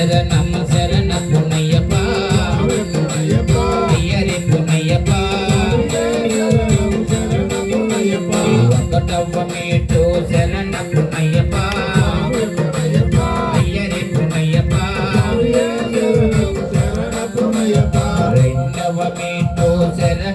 சரணம் சரணம் புனையப்பா ஐயரே புனையப்பா ஒக்கட்டவமேட்டோ சரணம் புனையப்பா ஐயரே புனையப்பா రెండవ మీటో శర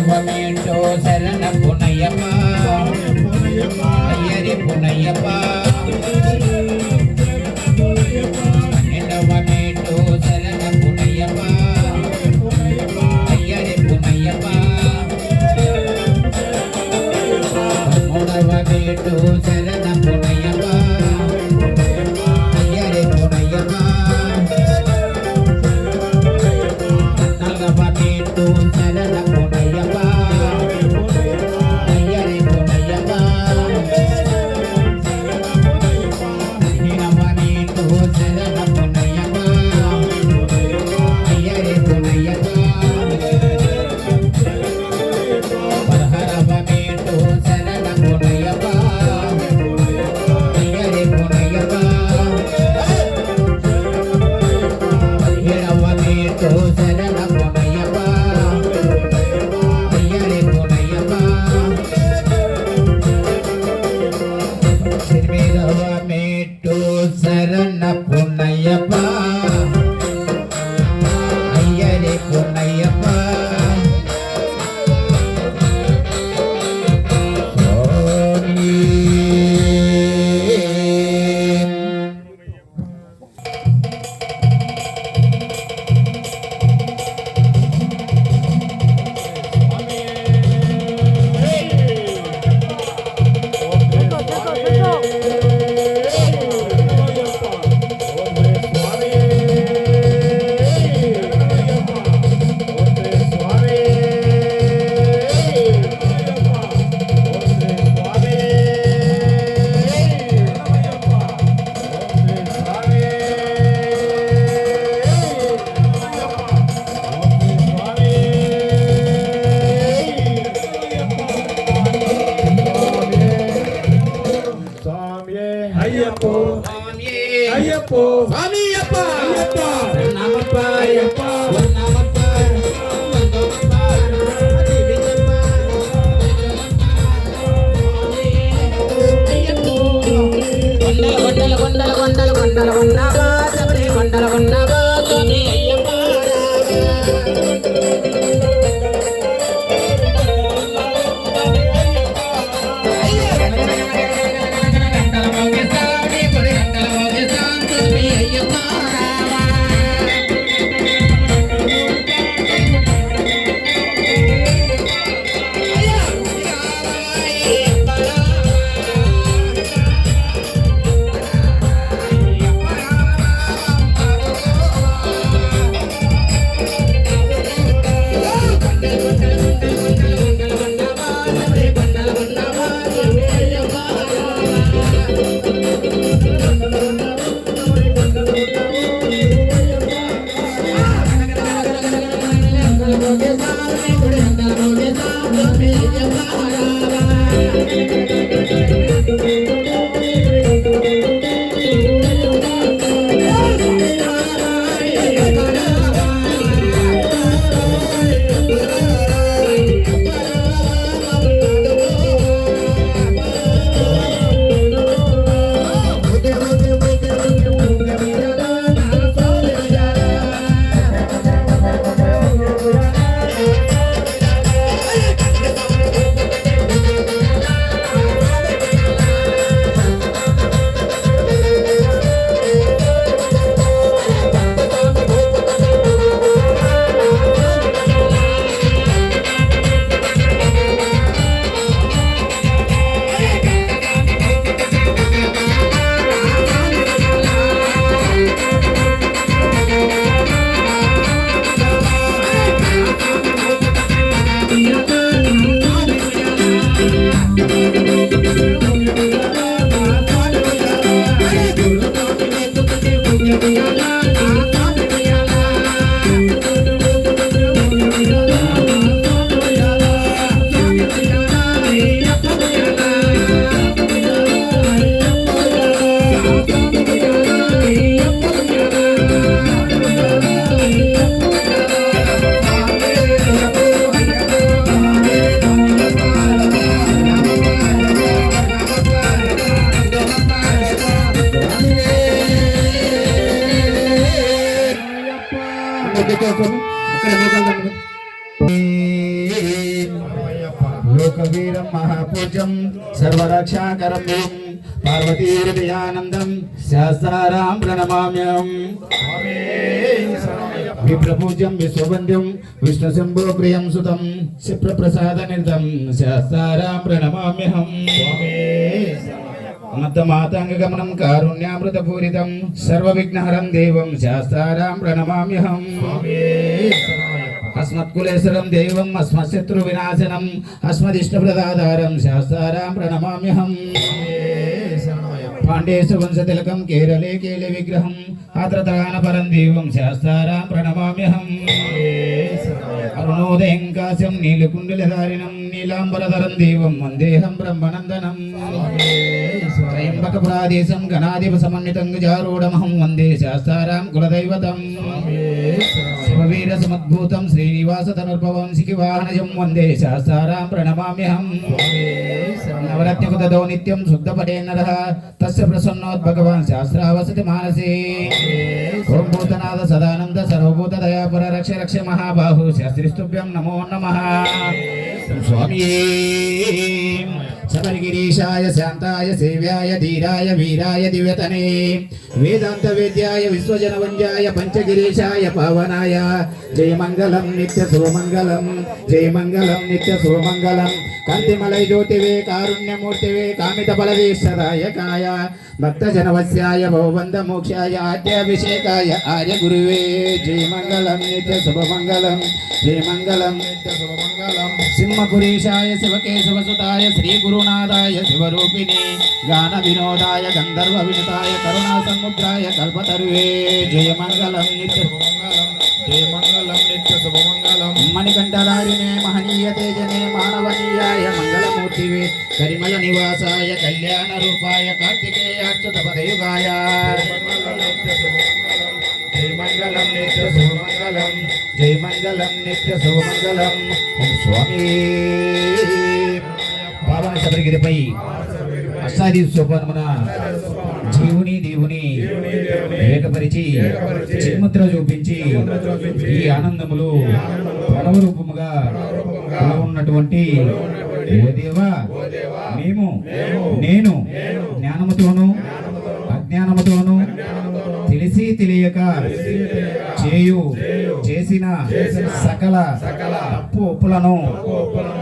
శరణమేంటో శరణ పునయ్యప్ప అయ్యరి పునయ్యప్ప ஐயப்போ. ஐயப்போ. சாமி அப்பா ஐயப்பா. நமப்பா ஐயப்பா. நமப்பா కొండల కొండల కొండల కొండల ఉన్నావా కొండల ఉన్నావా అయ్యప్ప లోకవీరం మహాపూజ్యం సర్వరక్షాకరం. పార్వతీహృదయానందం శాస్త్రారాం ప్రణమామ్యం విప్రపూజ్యం విశ్వవంద్యం విష్ణుశంభో ప్రియం సుతం శిప్రప్రసాద నిర్దం శాస్త్రారాం ప్రణమామ్యహం. మద్దమాతాంగగమనం కారుణ్యామృతపూరితం సర్వవిఘ్నహరం దేవం శాస్త్రారాం ప్రణమామ్యహం. అస్మత్కులేశ్వరం దేవం అస్మశత్రు వినాశనం అస్మదిష్టప్రదాధారం శాస్త్రారాం ప్రణమామ్యహం. పాండేశ వంశతిలకం కేరళే కేలి విగ్రహం ఆత్రతాన పరం దేవం శాస్త్రారాం ప్రణమామ్యహం. అరుణోదయం కాశ్యం నీలకుండలధారిణం నీలాంబరధరం దేవం వందేహం బ్రహ్మనందనం. త్రయంబక ప్రాదేశం గణాధిప సమన్వితం గజారూఢమహం వందే శాస్త్రారాం కులదైవతం. శివవీర సమద్భూతం శ్రీనివాస తనుర్భవం శిఖివాహనజం వందే శాస్త్రారాం ప్రణమామ్యహం. నవరత్నకుతదో నిత్యం శుద్ధపటే నరః. తస్య ప్రసన్నోద్భగవాన్ శాస్త్రావసతి మానసే. ఓం భూతనాథ సదానంద సర్వభూత దయాపర రక్ష రక్ష మహాబాహు శాస్త్రిస్తుభ్యం నమో నమః స్వామి శబరిగిరీశాయ శాంతాయ సేవ్యాయ ధీరాయ వీరాయ దివ్యతనే. వేదాంత వేద్యాయ విశ్వజన వంద్యాయ పంచగిరీశాయ పావనాయ జయ మంగళం నిత్య శుభమంగళం జయ మోక్షాయ ఆద్యాభిషేకాయ ఆర్య గురువే జయ నిత్య శుభమంగళం జయ మంగళం నిత్య శుభమంగళం సింహపురీశాయ శివకేశవసుతాయ శ్రీ గురునాథాయ శివరూపిణి గాన వినోదాయ గంధర్వ వినుతాయ కరుణా సముద్రాయ కల్పతరువే జయమంగళం నిత్య శుభమంగళం జయమంగళం నిత్య శుభమంగళం మహనీయ తేజనే మానవనీయాయ మంగళమూర్తివే. కరిమల నివాసాయ కళ్యాణ రూపాయ కార్తికేయాచ్యుత పదయుగాయ. జయ మంగళం నిత్య శుభమంగళం జయ మంగళం నిత్య శుభమంగళం ఓం స్వామి. పావన శబరిగిరిపై అష్టాది సోపానమున దేవుని ఏకపరిచి చిన్ముద్ర చూపించి ఈ ఆనందములు ప్రణవ రూపముగా ఉన్నటువంటి ఓ దేవా మేము నేను జ్ఞానముతోను తెలియక చేయు చేసిన సకల తప్పు ఒప్పులను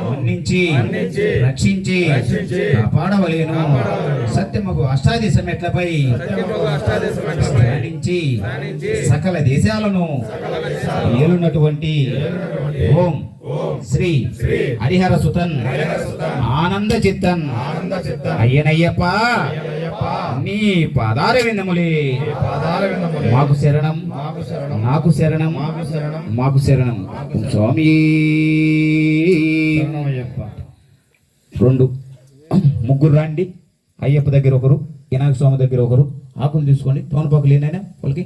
మన్నించి రక్షించి కాపాడవలేను. సత్యముకు అష్టాది సమెట్లపై ధ్యానించి సకల దేశాలను ఏలున్నటువంటి ఓం. శ్రీ హరిహర సుతన్ ఆనంద చిత్తన్ అయ్యనయ్యప్ప నీ పాదార విందములే మాకు శరణం నాకు శరణం మాకు శరణం స్వామి. రెండు ముగ్గురు రండి. అయ్యప్ప దగ్గర ఒకరు వినాయక స్వామి దగ్గర ఒకరు. ఆకులు తీసుకోండి. తోనపాకులు ఏనైనా వాళ్ళకి.